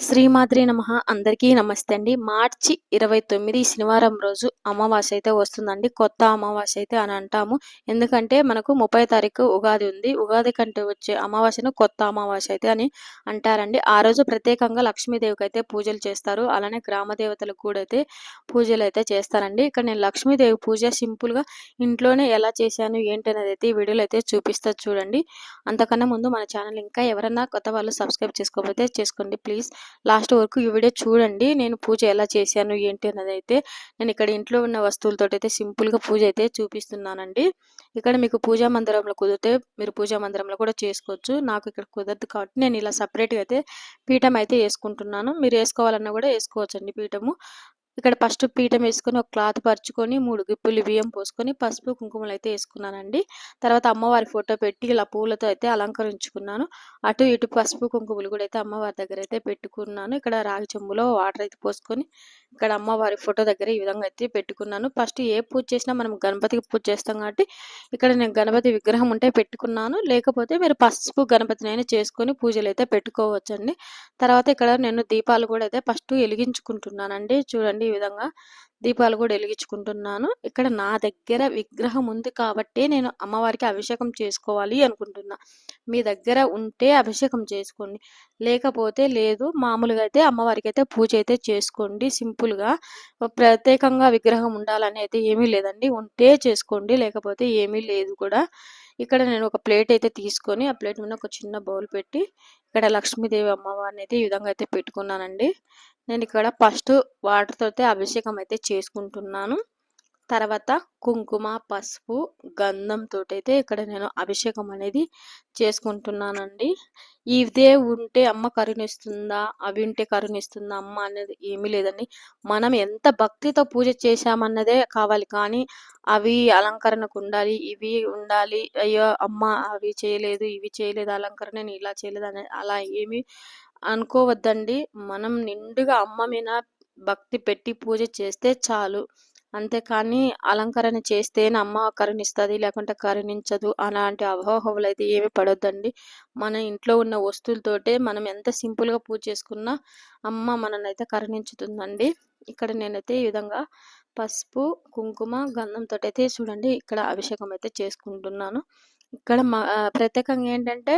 శ్రీమాద్రి నమ. అందరికీ నమస్తే అండి. మార్చి ఇరవై తొమ్మిది శనివారం రోజు అమావాస్య అయితే వస్తుందండి. కొత్త అమావాస్య అయితే అని అంటాము. ఎందుకంటే మనకు ముప్పై తారీఖు ఉగాది ఉంది. ఉగాది కంటే వచ్చే అమావాస్యను కొత్త అమావాస్య అయితే అని అంటారండి. ఆ రోజు ప్రత్యేకంగా లక్ష్మీదేవికి అయితే పూజలు చేస్తారు. అలానే గ్రామ దేవతలకు కూడా అయితే పూజలు అయితే చేస్తారండి. ఇక్కడ నేను లక్ష్మీదేవి పూజ సింపుల్గా ఇంట్లోనే ఎలా చేశాను ఏంటి అనేది అయితే ఈ వీడియోలో అయితే చూపిస్తా చూడండి. అంతకన్నా ముందు మన ఛానల్ ఇంకా ఎవరైనా కొత్త వాళ్ళు సబ్స్క్రైబ్ చేసుకోకపోతే చేసుకోండి ప్లీజ్. లాస్ట్ వరకు ఈ వీడియో చూడండి. నేను పూజ ఎలా చేశాను ఏంటి అన్నది అయితే నేను ఇక్కడ ఇంట్లో ఉన్న వస్తువులతో అయితే సింపుల్గా పూజ అయితే చూపిస్తున్నానండి. ఇక్కడ మీకు పూజా మందిరంలో కుదిరితే మీరు పూజా మందిరంలో కూడా చేసుకోవచ్చు. నాకు ఇక్కడ కుదరదు కాబట్టి నేను ఇలా సపరేట్గా అయితే పీఠం అయితే వేసుకుంటున్నాను. మీరు వేసుకోవాలన్నా కూడా వేసుకోవచ్చండి పీఠము. ఇక్కడ ఫస్ట్ పీఠం వేసుకొని ఒక క్లాత్ పరుచుకొని మూడు గిప్పులు బియ్యం పోసుకొని పసుపు కుంకుమలు అయితే వేసుకున్నానండి. తర్వాత అమ్మవారి ఫోటో పెట్టి ఇలా పూలతో అయితే అలంకరించుకున్నాను. అటు ఇటు పసుపు కుంకుమలు కూడా అయితే అమ్మవారి దగ్గర అయితే పెట్టుకున్నాను. ఇక్కడ రాగి చెంబులో వాటర్ అయితే పోసుకొని ఇక్కడ అమ్మవారి ఫోటో దగ్గర ఈ విధంగా అయితే పెట్టుకున్నాను. ఫస్ట్ ఏ పూజ చేసినా మనం గణపతికి పూజ చేస్తాం కాబట్టి ఇక్కడ నేను గణపతి విగ్రహం ఉంటే పెట్టుకున్నాను. లేకపోతే మీరు పసుపు గణపతినైనా చేసుకొని పూజలు అయితే పెట్టుకోవచ్చండి. తర్వాత ఇక్కడ నేను దీపాలు కూడా అయితే ఫస్ట్ వెలిగించుకుంటున్నానండి. చూడండి ఈ విధంగా దీపాలు కూడా వెలిగించుకుంటున్నాను. ఇక్కడ నా దగ్గర విగ్రహం ఉంది కాబట్టి నేను అమ్మవారికి అభిషేకం చేసుకోవాలి అనుకుంటున్నా. మీ దగ్గర ఉంటే అభిషేకం చేసుకోండి. లేకపోతే లేదు మామూలుగా అయితే అమ్మవారికి అయితే పూజ అయితే చేసుకోండి. సింపుల్గా ప్రత్యేకంగా విగ్రహం ఉండాలని అయితే ఏమీ లేదండి. ఉంటే చేసుకోండి లేకపోతే ఏమీ లేదు కూడా. ఇక్కడ నేను ఒక ప్లేట్ అయితే తీసుకొని ఆ ప్లేట్ మీద ఒక చిన్న బౌల్ పెట్టి ఇక్కడ లక్ష్మీదేవి అమ్మవారిని అయితే ఈ విధంగా అయితే పెట్టుకున్నానండి. నేను ఇక్కడ ఫస్ట్ వాటర్తో అయితే అభిషేకం అయితే చేసుకుంటున్నాను. తర్వాత కుంకుమ పసుపు గంధంతో అయితే ఇక్కడ నేను అభిషేకం అనేది చేసుకుంటున్నానండి. ఇదే ఉంటే అమ్మ కరుణిస్తుందా? అవి ఉంటే కరుణిస్తుందా అమ్మ అనేది ఏమీ లేదండి. మనం ఎంత భక్తితో పూజ చేశామన్నదే కావాలి. కానీ అవి అలంకరణకు ఉండాలి ఇవి ఉండాలి. అయ్యో అమ్మ అవి చేయలేదు ఇవి చేయలేదు అలంకరణ నేను ఇలా చేయలేదు అనే అలా ఏమీ అనుకోవద్దండి. మనం నిండుగా అమ్మ మీద భక్తి పెట్టి పూజ చేస్తే చాలు. అంతేకాని అలంకరణ చేస్తేనే అమ్మ కరుణిస్తుంది లేకుంటే కరుణించదు అలాంటి అపోహలు అయితే ఏమి పడొద్దండి. మన ఇంట్లో ఉన్న వస్తువులతోటే మనం ఎంత సింపుల్గా పూజ చేసుకున్నా అమ్మ మనల్ని అయితే కరుణించుతుందండి. ఇక్కడ నేనైతే ఈ విధంగా పసుపు కుంకుమ గంధంతో అయితే చూడండి ఇక్కడ అభిషేకం అయితే చేసుకుంటున్నాను. ఇక్కడ మా ప్రత్యేకంగా ఏంటంటే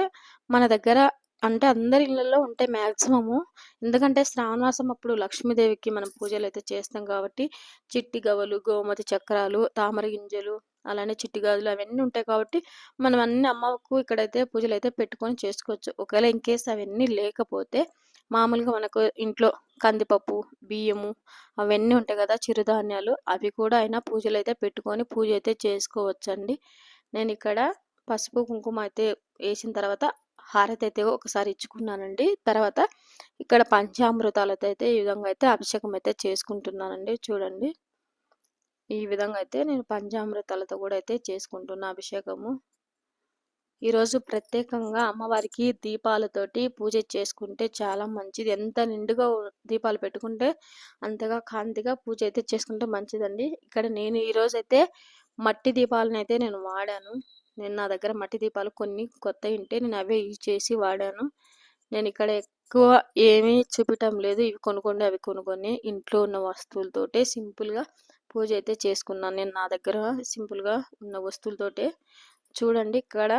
మన దగ్గర అంటే అందరి ఇళ్ళల్లో ఉంటాయి మ్యాక్సిమము ఎందుకంటే శ్రావణమాసం అప్పుడు లక్ష్మీదేవికి మనం పూజలు అయితే చేస్తాం కాబట్టి చిట్టి గవ్వలు గోమతి చక్రాలు తామర గింజలు అలానే చిట్టి గాజులు అవన్నీ ఉంటాయి కాబట్టి మనం అన్ని అమ్మకు ఇక్కడైతే పూజలు అయితే పెట్టుకొని చేసుకోవచ్చు. ఒకవేళ ఇన్ కేస్ అవన్నీ లేకపోతే మామూలుగా మనకు ఇంట్లో కందిపప్పు బియ్యము అవన్నీ ఉంటాయి కదా చిరుధాన్యాలు అవి కూడా అయినా పూజలు అయితే పెట్టుకొని పూజ అయితే చేసుకోవచ్చండి. నేను ఇక్కడ పసుపు కుంకుమ అయితే వేసిన తర్వాత హారతి అయితే ఒకసారి ఇచ్చుకున్నానండి. తర్వాత ఇక్కడ పంచామృతాలతో అయితే ఈ విధంగా అయితే అభిషేకం అయితే చేసుకుంటున్నానండి. చూడండి. ఈ విధంగా అయితే నేను పంచామృతాలతో కూడా అయితే చేసుకుంటున్నా అభిషేకము. ఈరోజు ప్రత్యేకంగా అమ్మవారికి దీపాలతోటి పూజ చేసుకుంటే చాలా మంచిది. ఎంత నిండుగా దీపాలు పెట్టుకుంటే అంతగా కాంతిగా పూజ అయితే చేసుకుంటే మంచిదండి. ఇక్కడ నేను ఈరోజైతే మట్టి దీపాలను అయితే నేను వాడాను. నేను నా దగ్గర మట్టి దీపాలు కొన్ని కొత్తవి ఉంటే నేను అవే యూజ్ చేసి వాడాను. నేను ఇక్కడ ఎక్కువ ఏమీ చూపించడం లేదు. ఇవి కొనుక్కోండి అవి కొనుక్కొని ఇంట్లో ఉన్న వస్తువులతోటే సింపుల్గా పూజ అయితే చేసుకున్నాను. నేను నా దగ్గర సింపుల్గా ఉన్న వస్తువులతోటే. చూడండి ఇక్కడ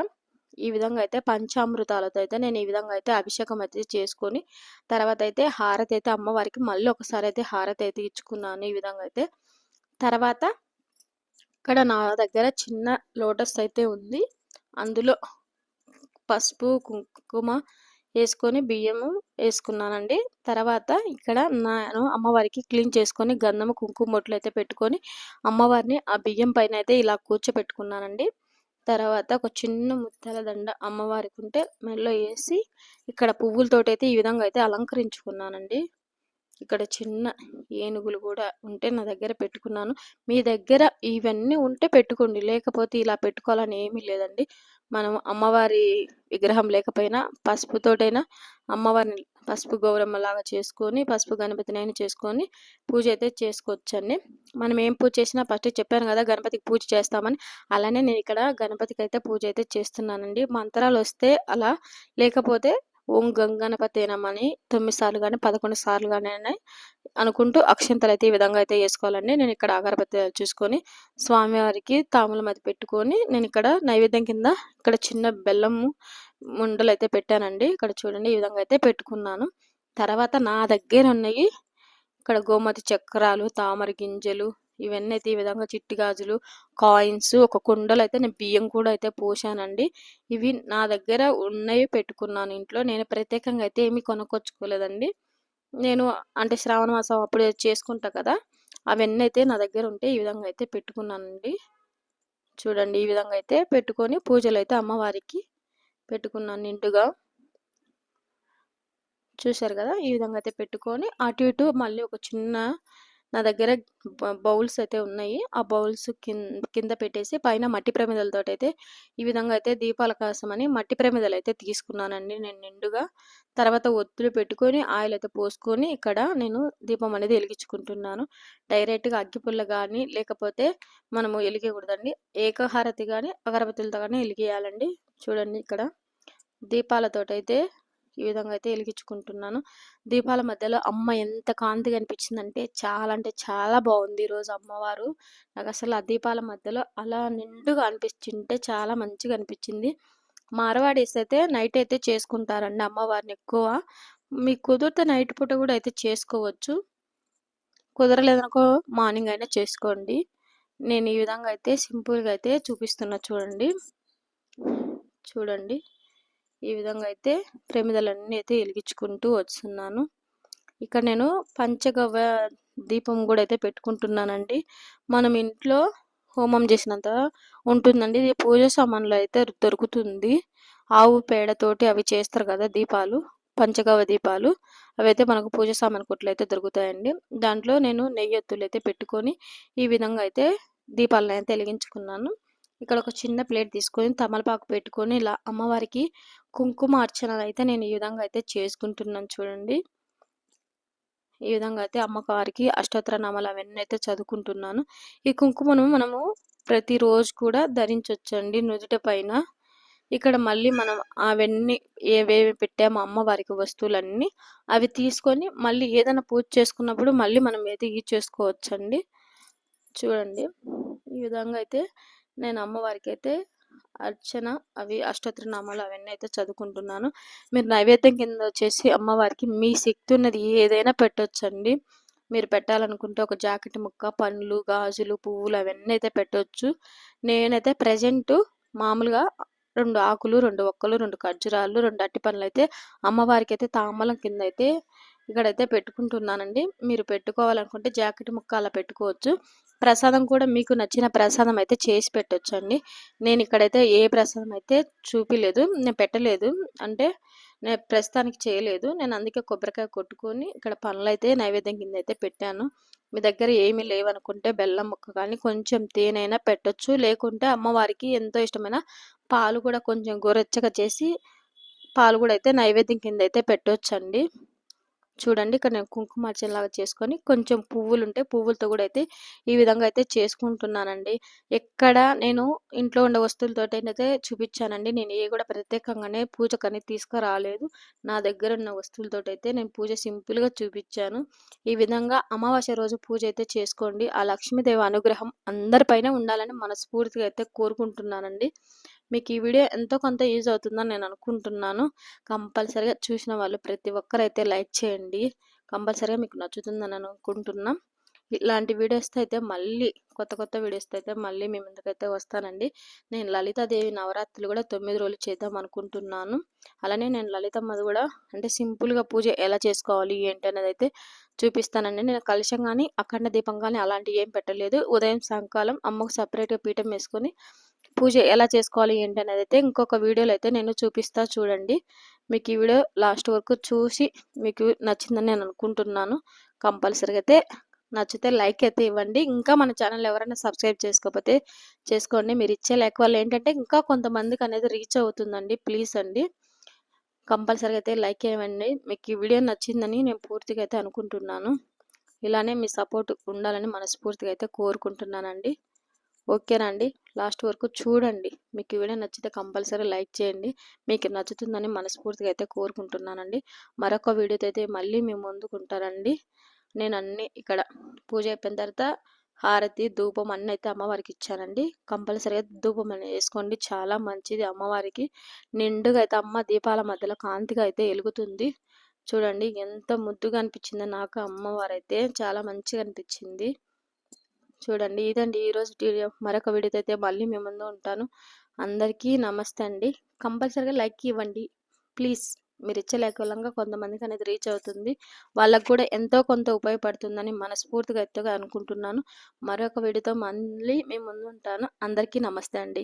ఈ విధంగా అయితే పంచామృతాలతో అయితే నేను ఈ విధంగా అయితే అభిషేకం అయితే చేసుకొని తర్వాత అయితే హారతి అయితే అమ్మవారికి మళ్ళీ ఒకసారి అయితే హారతి అయితే ఇచ్చుకున్నాను ఈ విధంగా అయితే. తర్వాత ఇక్కడ నా దగ్గర చిన్న లోటస్ అయితే ఉంది. అందులో పసుపు కుంకుమ వేసుకొని బియ్యము వేసుకున్నానండి. తర్వాత ఇక్కడ నేను అమ్మవారికి క్లీన్ చేసుకొని గంధము కుంకుమ బొట్లు అయితే పెట్టుకొని అమ్మవారిని ఆ బియ్యం పైన అయితే ఇలా కూర్చోపెట్టుకున్నానండి తర్వాత ఒక చిన్న ముత్యాల దండ అమ్మవారికి ఉంటే మెడలో వేసి ఇక్కడ పువ్వులతోటి అయితే ఈ విధంగా అయితే అలంకరించుకున్నానండి. ఇక్కడ చిన్న ఏనుగులు కూడా ఉంటే నా దగ్గర పెట్టుకున్నాను. మీ దగ్గర ఇవన్నీ ఉంటే పెట్టుకోండి. లేకపోతే ఇలా పెట్టుకోవాలని ఏమీ లేదండి. మనం అమ్మవారి విగ్రహం లేకపోయినా పసుపుతోటైనా అమ్మవారిని పసుపు గౌరమ్మ లాగా చేసుకొని పసుపు గణపతినైనా చేసుకొని పూజ అయితే చేసుకోవచ్చండి. మనం ఏం పూజ చేసినా ఫస్ట్ చెప్పాను కదా గణపతికి పూజ చేస్తామని. అలానే నేను ఇక్కడ గణపతికి అయితే పూజ అయితే చేస్తున్నానండి. మంత్రాలు వస్తే అలా లేకపోతే ఓం గంగణపతి నమని తొమ్మిది సార్లు కానీ పదకొండు సార్లు కానీ అనుకుంటూ అక్షంతలు అయితే ఈ విధంగా అయితే వేసుకోవాలండి. నేను ఇక్కడ అగరబత్తి చూసుకొని స్వామివారికి తాముల మధ్య పెట్టుకొని నేను ఇక్కడ నైవేద్యం కింద ఇక్కడ చిన్న బెల్లము ముండలు అయితే పెట్టానండి. ఇక్కడ చూడండి ఈ విధంగా అయితే పెట్టుకున్నాను. తర్వాత నా దగ్గర ఉన్నాయి ఇక్కడ గోమతి చక్రాలు తామర గింజలు ఇవన్నీ అయితే ఈ విధంగా చిట్టి గాజులు కాయిన్స్ ఒక కుండలు అయితే నేను బియ్యం కూడా అయితే పోసానండి. ఇవి నా దగ్గర ఉన్నవి పెట్టుకున్నాను ఇంట్లో. నేను ప్రత్యేకంగా అయితే ఏమీ కొనుక్కొచ్చుకోలేదండి. నేను అంటే శ్రావణ మాసం అప్పుడు చేసుకుంటా కదా అవన్నీ అయితే నా దగ్గర ఉంటే ఈ విధంగా అయితే పెట్టుకున్నానండి. చూడండి ఈ విధంగా అయితే పెట్టుకొని పూజలు అయితే అమ్మవారికి పెట్టుకున్నాను నిండుగా. చూశారు కదా ఈ విధంగా అయితే పెట్టుకొని అటు ఇటు మళ్ళీ ఒక చిన్న నా దగ్గర బౌల్స్ అయితే ఉన్నాయి. ఆ బౌల్స్ కింద కింద పెట్టేసి పైన మట్టి ప్రమిదలతో అయితే ఈ విధంగా అయితే దీపాల కోసం అని మట్టి ప్రమిదలు అయితే తీసుకున్నానండి. నేను నిండుగా తర్వాత ఒత్తులు పెట్టుకొని ఆయిల్ అయితే పోసుకొని ఇక్కడ నేను దీపం అనేది వెలిగించుకుంటున్నాను. డైరెక్ట్గా అగ్గిపుల్ల కానీ లేకపోతే మనము వెలిగకూడదండి ఏకహారతి కానీ అగరబత్తులతో కానీ వెలిగేయాలండి. చూడండి ఇక్కడ దీపాలతోటైతే ఈ విధంగా అయితే వెలిగించుకుంటున్నాను. దీపాల మధ్యలో అమ్మ ఎంత కాంతిగా అనిపించిందంటే చాలా అంటే చాలా బాగుంది ఈరోజు అమ్మవారు. నాకు అసలు ఆ దీపాల మధ్యలో అలా నిండుగా అనిపించింటే చాలా మంచిగా అనిపించింది. మారవాడీస్ అయితే నైట్ అయితే చేసుకుంటారండి అమ్మవారిని ఎక్కువ. మీకు కుదిరితే నైట్ పూట కూడా అయితే చేసుకోవచ్చు. కుదరలేదనుకో మార్నింగ్ అయినా చేసుకోండి. నేను ఈ విధంగా అయితే సింపుల్గా అయితే చూపిస్తున్నా చూడండి. చూడండి. ఈ విధంగా అయితే ప్రమిదలన్నీ అయితే వెలిగించుకుంటూ వస్తున్నాను. ఇక్కడ నేను పంచగవ్వ దీపం కూడా అయితే పెట్టుకుంటున్నానండి. మనం ఇంట్లో హోమం చేసినంత ఉంటుందండి. ఇది పూజ సామాన్లు అయితే దొరుకుతుంది. ఆవు పేడతోటి అవి చేస్తారు కదా దీపాలు పంచగవ్వ దీపాలు. అవి అయితే మనకు పూజ సామాన్ కొట్లు అయితే దొరుకుతాయండి. దాంట్లో నేను నెయ్యొత్తులు అయితే పెట్టుకొని ఈ విధంగా అయితే దీపాలను అయితే వెలిగించుకున్నాను. ఇక్కడ ఒక చిన్న ప్లేట్ తీసుకొని తమలపాకు పెట్టుకొని ఇలా అమ్మవారికి కుంకుమ అర్చనలు అయితే నేను ఈ విధంగా అయితే చేసుకుంటున్నాను చూడండి. ఈ విధంగా అయితే అమ్మవారికి అష్టోత్తర నామాలు అవన్నీ అయితే చదువుకుంటున్నాను. ఈ కుంకుమను మనము ప్రతిరోజు కూడా ధరించవచ్చండి నుదుట పైన. ఇక్కడ మళ్ళీ మనం అవన్నీ ఏవేవి పెట్టామో అమ్మవారికి వస్తువులన్నీ అవి తీసుకొని మళ్ళీ ఏదైనా పూజ చేసుకున్నప్పుడు మళ్ళీ మనం ఏది చేసుకోవచ్చండి. చూడండి. ఈ విధంగా అయితే నేను అమ్మవారికి అయితే అర్చన అవి నామాలు అవన్నీ అయితే చదువుకుంటున్నాను. మీరు నైవేద్యం కింద వచ్చేసి అమ్మవారికి మీ శక్తి ఉన్నది ఏదైనా పెట్టొచ్చండి. మీరు పెట్టాలనుకుంటే ఒక జాకెట్ ముక్క పండ్లు గాజులు పువ్వులు అవన్నీ అయితే పెట్టవచ్చు నేనైతే ప్రజెంట్ మామూలుగా రెండు ఆకులు రెండు ఒక్కలు రెండు ఖర్జురాలు రెండు అట్టి పనులు అయితే అమ్మవారికి అయితే తామలం కింద అయితే ఇక్కడైతే పెట్టుకుంటున్నానండి. మీరు పెట్టుకోవాలనుకుంటే జాకెట్ ముక్క అలా పెట్టుకోవచ్చు. ప్రసాదం కూడా మీకు నచ్చిన ప్రసాదం అయితే చేసి పెట్టొచ్చండి. నేను ఇక్కడైతే ఏ ప్రసాదం అయితే చూపిలేదు నేను పెట్టలేదు. అంటే నేను ప్రస్తుతానికి చేయలేదు. నేను అందుకే కొబ్బరికాయ కొట్టుకొని ఇక్కడ పనులు అయితే నైవేద్యం కింద అయితే పెట్టాను. మీ దగ్గర ఏమీ లేవనుకుంటే బెల్లం ముక్క కానీ కొంచెం తేనైనా పెట్టొచ్చు. లేకుంటే అమ్మవారికి ఎంతో ఇష్టమైన పాలు కూడా కొంచెం గోరెచ్చగా చేసి పాలు కూడా అయితే నైవేద్యం కింద అయితే పెట్టొచ్చండి. చూడండి ఇక్కడ నేను కుంకుమ చేసుకొని కొంచెం పువ్వులు ఉంటే పువ్వులతో కూడా అయితే ఈ విధంగా అయితే చేసుకుంటున్నానండి. ఎక్కడ నేను ఇంట్లో ఉండే వస్తువులతో అయితే చూపించానండి. నేను ఏ కూడా ప్రత్యేకంగానే పూజకని తీసుకురాలేదు. నా దగ్గర ఉన్న వస్తువులతో అయితే నేను పూజ సింపుల్గా చూపించాను. ఈ విధంగా అమావాస్య రోజు పూజ అయితే చేసుకోండి. ఆ లక్ష్మీదేవి అనుగ్రహం అందరిపైన ఉండాలని మనస్ఫూర్తిగా అయితే కోరుకుంటున్నానండి. మీకు ఈ వీడియో ఎంతో కొంత యూజ్ అవుతుందని నేను అనుకుంటున్నాను. కంపల్సరీగా చూసిన వాళ్ళు ప్రతి ఒక్కరైతే లైక్ చేయండి. కంపల్సరీగా మీకు నచ్చుతుందని అనుకుంటున్నాం. ఇలాంటి వీడియోస్తో అయితే మళ్ళీ కొత్త కొత్త వీడియోస్తో అయితే మళ్ళీ మీ ముందుకైతే వస్తానండి. నేను లలితాదేవి నవరాత్రులు కూడా తొమ్మిది రోజులు చేద్దాం అనుకుంటున్నాను. అలానే నేను లలితమ్మది కూడా అంటే సింపుల్గా పూజ ఎలా చేసుకోవాలి ఏంటి అనేది అయితే చూపిస్తానండి. నేను కలుషం కానీ అఖండ దీపం కానీ అలాంటివి ఏం పెట్టలేదు. ఉదయం సాయంకాలం అమ్మకు సపరేట్గా పీఠం వేసుకొని పూజ ఎలా చేసుకోవాలి ఏంటి అనేది అయితే ఇంకొక వీడియోలో అయితే నేను చూపిస్తా చూడండి. మీకు ఈ వీడియో లాస్ట్ వరకు చూసి మీకు నచ్చిందని నేను అనుకుంటున్నాను. కంపల్సరీగా అయితే నచ్చితే లైక్ అయితే ఇవ్వండి. ఇంకా మన ఛానల్ ఎవరైనా సబ్స్క్రైబ్ చేసుకోకపోతే చేసుకోండి. మీరు ఇచ్చే లైక్ వల్ల ఏంటంటే ఇంకా కొంతమందికి అనేది రీచ్ అవుతుందండి ప్లీజ్ అండి. కంపల్సరీగా అయితే లైక్ ఇవ్వండి. మీకు ఈ వీడియో నచ్చిందని నేను పూర్తిగా అయితే అనుకుంటున్నాను. ఇలానే మీ సపోర్ట్ ఉండాలని మనస్ఫూర్తిగా అయితే కోరుకుంటున్నానండి. ఓకేనండి లాస్ట్ వరకు చూడండి. మీకు వీడియో నచ్చితే కంపల్సరీ లైక్ చేయండి. మీకు నచ్చుతుందని మనస్ఫూర్తిగా అయితే కోరుకుంటున్నానండి. మరొక వీడియోతో అయితే మళ్ళీ మేము ముందుకుంటారండి నేను అన్ని ఇక్కడ పూజ అయిపోయిన తర్వాత హారతి ధూపం అన్నీ అయితే అమ్మవారికి ఇచ్చానండి. కంపల్సరీగా ధూపం అనేది వేసుకోండి. చాలా మంచిది అమ్మవారికి. నిండుగా అయితే అమ్మ దీపాల మధ్యలో కాంతిగా అయితే వెలుగుతుంది. చూడండి ఎంత ముద్దుగా అనిపించిందో నాకు అమ్మవారు అయితే చాలా మంచిగా అనిపించింది. చూడండి. ఇదండి ఈరోజు మరొక వీడియోతో అయితే మళ్ళీ మీ ముందు ఉంటాను. అందరికీ నమస్తే అండి. కంపల్సరీగా లైక్ ఇవ్వండి. ప్లీజ్ మీరు ఇచ్చే కొంతమందికి అనేది రీచ్ అవుతుంది. వాళ్ళకు కూడా ఎంతో కొంత ఉపయోగపడుతుందని మనస్ఫూర్తిగా ఎత్తుగా అనుకుంటున్నాను. మరొక వీడియోతో మళ్ళీ మీ ముందు ఉంటాను. అందరికీ నమస్తే అండి.